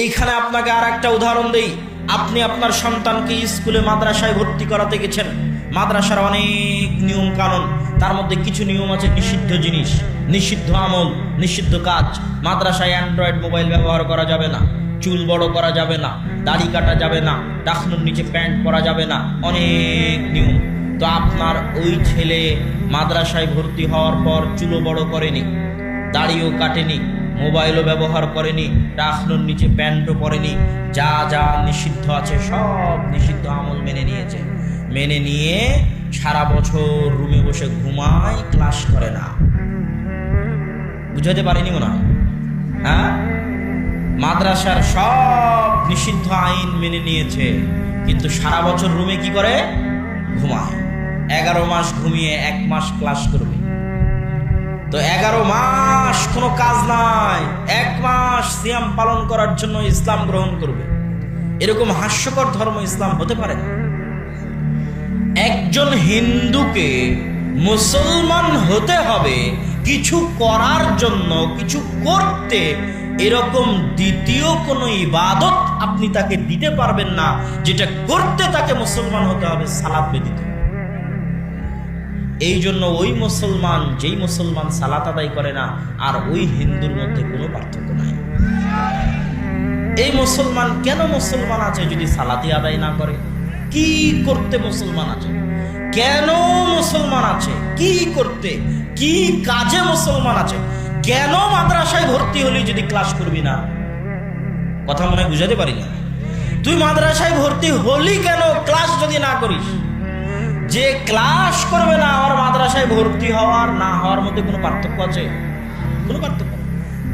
এইখানে আপনাকে আর একটা উদাহরণ দেই। আপনি আপনার সন্তানকে স্কুলে, মাদ্রাসায় ভর্তি করাতে গেছেন। মাদ্রাসার অনেক নিয়ম কানুন। তার মধ্যে কিছু নিয়ম আছে নিষিদ্ধ জিনিস, নিষিদ্ধ আমল, নিষিদ্ধ কাজ। মাদ্রাসায় অ্যান্ড্রয়েড মোবাইল ব্যবহার করা যাবে না, চুল বড় করা যাবে না, দাড়ি কাটা যাবে না টাকনুর নিচে প্যান্ট পরা যাবে না, অনেক নিয়ম। তো আপনার ওই ছেলে মাদ্রাসায় ভর্তি হওয়ার পর চুলো বড় করেনি, দাড়িও কাটেনি মোবাইলও ব্যবহার করেনি টাকনুর নিচে প্যান্টও পরেনি, যা যা নিষিদ্ধ আছে সব নিষিদ্ধ আমল মেনে নিয়েছে। মেনে নিয়ে সারা বছর রুমে বসে ঘুমায়, ক্লাস করে না। বুঝাতে পারিনি মনে হয়। হ্যাঁ? মাদ্রাসার সব নিষিদ্ধ আইন মেনে নিয়েছে, কিন্তু সারা বছর রুমে কি করে? ঘুমায়। এগারো মাস ঘুমিয়ে এক মাস ক্লাস করবে। তো এগারো মাস কোনো কাজ নাই। এক মাস সিয়াম পালন করার জন্য ইসলাম গ্রহণ করবে। এরকম হাস্যকর ধর্ম ইসলাম হতে পারে? একজন হিন্দুকে মুসলমান হতে হবে, কিছু করার জন্য, কিছু করতে এরকম দ্বিতীয় কোনো ইবাদত আপনি তাকে দিতে পারবেন না, যেটা করতে তাকে মুসলমান হতে হবে সালাদ ব্যতীত। এই জন্য ওই মুসলমান, যেই মুসলমান সালাত আদায় করে না, আর ওই হিন্দুর মধ্যে কোনো পার্থক্য নাই। এই মুসলমান কেন মুসলমান আছে যদি সালাতি আদায় না করে? কি করতে মুসলমান আছে? কেন মুসলমান আছে? কি করতে? কি কাজে মুসলমান আছে? কেন মাদ্রাসায় ভর্তি হলি যদি ক্লাস করবি না? কথা মনে বুঝাতে পারি না? তুই মাদ্রাসায় ভর্তি হলি কেন? ক্লাস যদি না করিস? যে ক্লাস করবে না আর মাদ্রাসায় ভর্তি হওয়ার না হওয়ার মধ্যে কোনো পার্থক্য আছে? কোনো পার্থক্য।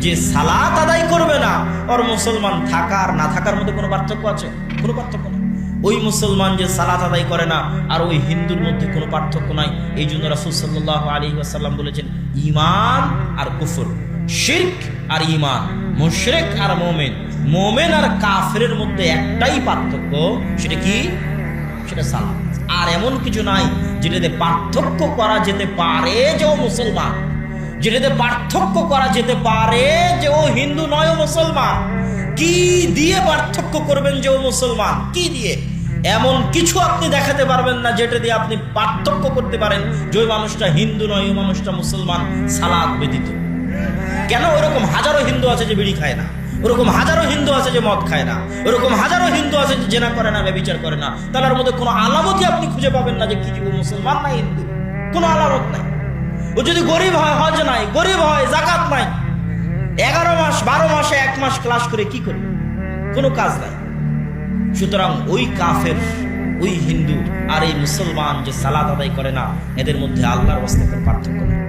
যে সালাত আদায় করবে না, ওর মুসলমান থাকার, না থাকার মধ্যে কোনো পার্থক্য আছে? কোনো পার্থক্য নেই। ওই মুসলমান যে সালাত আদায় করে না, আর ওই হিন্দুর মধ্যে কোনো পার্থক্য নাই। এই জন্য রাসুল সাল্লাহ আলী আসাল্লাম বলেছেন ইমান আর কুফর, শির্ক আর ইমান মুশরেক আর মোমেন। মোমেন আর কাফের মধ্যে একটাই পার্থক্য, সেটা কি? সেটা সালাত। আর এমন কিছু নাই যেটাতে পার্থক্য করা যেতে পারে যে ও মুসলমান। যেটাতে পার্থক্য করা যেতে পারে যে ও হিন্দু নয় মুসলমান। কি দিয়ে পার্থক্য করবেন যে ও মুসলমান? কি দিয়ে? এমন কিছু আপনি দেখাতে পারবেন না যেটা দিয়ে আপনি পার্থক্য করতে পারেন যে ওই মানুষটা হিন্দু নয় ওই মানুষটা মুসলমান, সালাদ ব্যতীত। কেন? ওরকম হাজারো হিন্দু আছে যে বিড়ি খায় না। ওরকম হাজারো হিন্দু আছে যে মদ খায় না। ওরকম হাজারো আছে যে জেনা করে না, ব্যবিচার করে না তার মধ্যে কোনো আলামতই আপনি খুঁজে পাবেন না যে কি যে মুসলমান না হিন্দু। কোনো আলামত নাই। ও যদি গরিব হয়, হজ নাই, গরিব হয়, জাকাত নাই, এগারো মাস, বারো মাসে এক মাস ক্লাস করে কি করবে? কোনো কাজ নাই। সুতরাং ওই কাফের, ওই হিন্দু আর এই মুসলমান যে সালাদ আদায় করে না, এদের মধ্যে আল্লাহর বাস্তে পার্থক্য নেই।